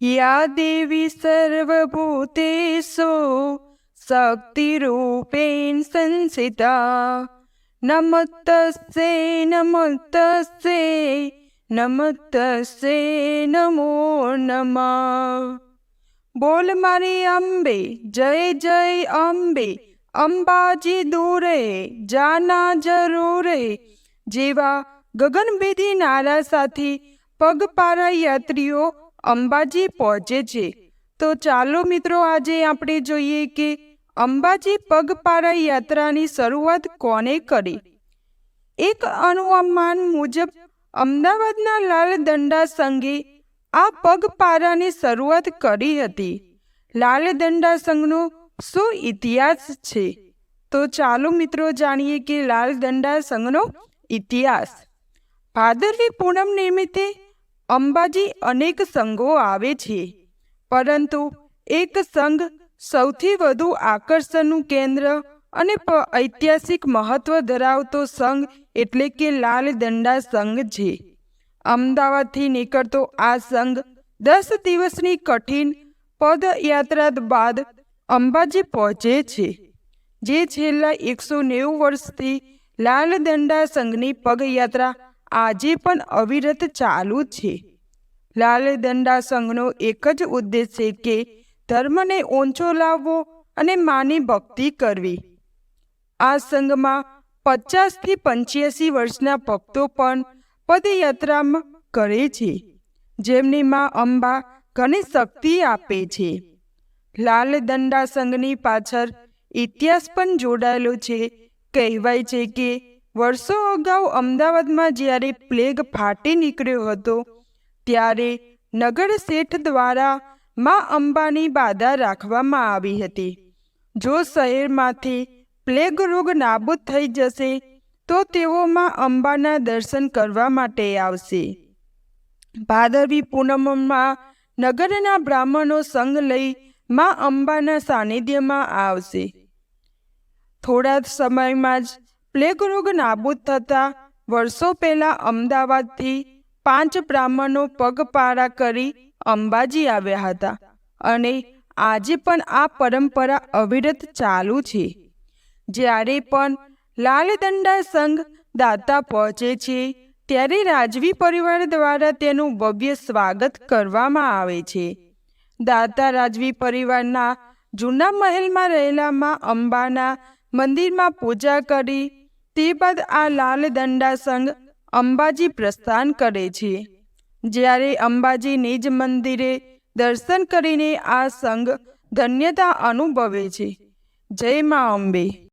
યા દેવી સર્વભૂતેષુ શક્તિરૂપેણ સંસિતા નમસ્તે નમસ્તે નમસ્તે નમો નમઃ બોલ મારી અંબે જય જય અંબે અંબાજી દૂરે જાના જરૂરે જેવા ગગનભેદી નારા સાથે પગપારા યાત્રીઓ અંબાજી પહોંચે છે. તો ચાલો મિત્રો, આજે આપણે જોઈએ કે અંબાજી પગપાળા યાત્રાની શરૂઆત કોને કરી? એક અનુમાન મુજબ, અમદાવાદના લાલ દંડા સંઘે આ પગપારાની શરૂઆત કરી હતી. લાલ દંડા સંઘનો શું ઇતિહાસ છે? તો ચાલો મિત્રો, જાણીએ કે લાલ દંડા સંઘનો ઇતિહાસ. ભાદરવી પૂનમ નિમિત્તે અંબાજી અનેક સંઘો આવે છે. પરંતુ એક સંઘ સૌથી વધુ આકર્ષણનું કેન્દ્ર અને ઐતિહાસિક મહત્વ ધરાવતો સંઘ એટલે કે લાલ દંડા સંઘ છે. અમદાવાદથી નીકળતો આ સંઘ દસ દિવસની કઠિન પદયાત્રા બાદ અંબાજી પહોંચે છે. જે છેલ્લા એકસો નેવું વર્ષથી લાલ દંડા સંઘની પગયાત્રા આજે પણ અવિરત ચાલુ છે. લાલ દંડા સંઘનો એક જ ઉદ્દેશ છે કે ધર્મને ઊંચો લાવવો અને માની ભક્તિ કરવી. આ સંઘમાં પચાસથી પંચ્યાસી વર્ષના ભક્તો પણ પદયાત્રામાં કરે છે, જેમની માં અંબા ઘણી શક્તિ આપે છે. લાલ દંડા સંઘની પાછળ ઇતિહાસ પણ જોડાયેલો છે. કહેવાય છે કે વર્ષો અગાઉ અમદાવાદમાં જ્યારે પ્લેગ ફાટી નીકળ્યો હતો, ત્યારે નગર શેઠ દ્વારા મા અંબાની બાધા રાખવામાં આવી હતી. જો શહેરમાંથી પ્લેગ રોગ નાબૂદ થઈ જશે, તો તેઓ મા અંબાના દર્શન કરવા માટે આવશે. ભાદરવી પૂનમમાં નગરના બ્રાહ્મણો સંગ લઈ મા અંબાના સાનિધ્યમાં આવશે. થોડા સમયમાં જ પ્લેગ રોગ નાબૂદ થતાં વર્ષો પહેલાં અમદાવાદથી પાંચ બ્રાહ્મણો પગપાળા કરી અંબાજી આવ્યા હતા અને આજે પણ આ પરંપરા અવિરત ચાલુ છે. જ્યારે પણ લાલદંડા સંઘ દાતા પહોંચે છે, ત્યારે રાજવી પરિવાર દ્વારા તેનું ભવ્ય સ્વાગત કરવામાં આવે છે. દાતા રાજવી પરિવારના જૂના મહેલમાં રહેલા માં અંબાના મંદિરમાં પૂજા કરી તે બાદ આ લાલ દંડા સંઘ અંબાજી પ્રસ્થાન કરે છે. જ્યારે અંબાજી નિજ મંદિરે દર્શન કરીને આ સંઘ ધન્યતા અનુભવે છે. જય મા અંબે.